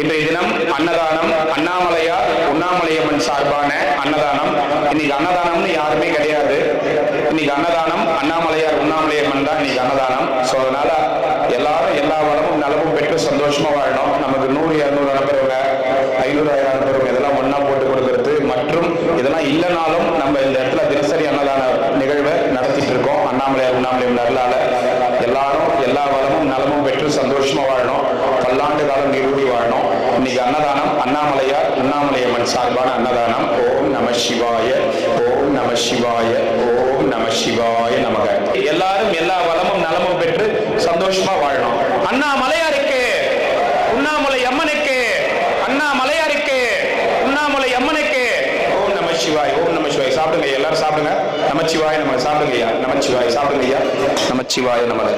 இன்றைய தினம் அன்னதானம் அண்ணாமலையார் உண்ணாமலையம்மன் சார்பான அன்னதானம். இன்னைக்கு அன்னதானம்னு யாருமே கிடையாது. இன்னைக்கு அன்னதானம் அண்ணாமலையார் உண்ணாமலையம்மன் தான் இன்னைக்கு அன்னதானம். ஸோ அதனால எல்லாரும் எல்லா வளமும் நலமும் பெற்று சந்தோஷமா வாழணும். நமக்கு நூறு இரநூறு அனுப்புறவங்க ஐநூறு ஆயிரம் அனுப்புறவங்க இதெல்லாம் ஒன்னா போட்டு கொடுக்கறது. மற்றும் இதெல்லாம் இல்லைனாலும் நம்ம இந்த இடத்துல தினசரி அன்னதான நிகழ்வை நடத்திட்டு இருக்கோம். அண்ணாமலையார் உண்ணாமலையம் நல்லால எல்லாரும் எல்லா வளமும் நலமும் பெற்று சந்தோஷமா வாழணும் பல்லாண்டு காலம் நீரூடி வாழணும் இன்னைக்கு அன்னதானம் அண்ணாமலையார் உண்ணாமலையம்மன் சார்பான அன்னதானம். ஓம் நம சிவாய ஓம் நம சிவாய ஓம் நம சிவாய நமக. எல்லாரும் எல்லா வளமும் நலமும் பெற்று சந்தோஷமா வாழணும். அண்ணாமலையாருக்கு உண்ணாமலை அம்மனுக்கு அண்ணாமலையாருக்கு உண்ணாமலை அம்மனுக்கு ஓம் நம சிவாய் ஓம் நம சிவாய். சாப்பிடுங்க எல்லாரும் சாப்பிடுங்க. நமச்சிவாய நம்ம சாப்பிடுங்க ஐயா. நமச்சிவாய் சாப்பிடுங்க ஐயா. நமச்சிவாய நமக.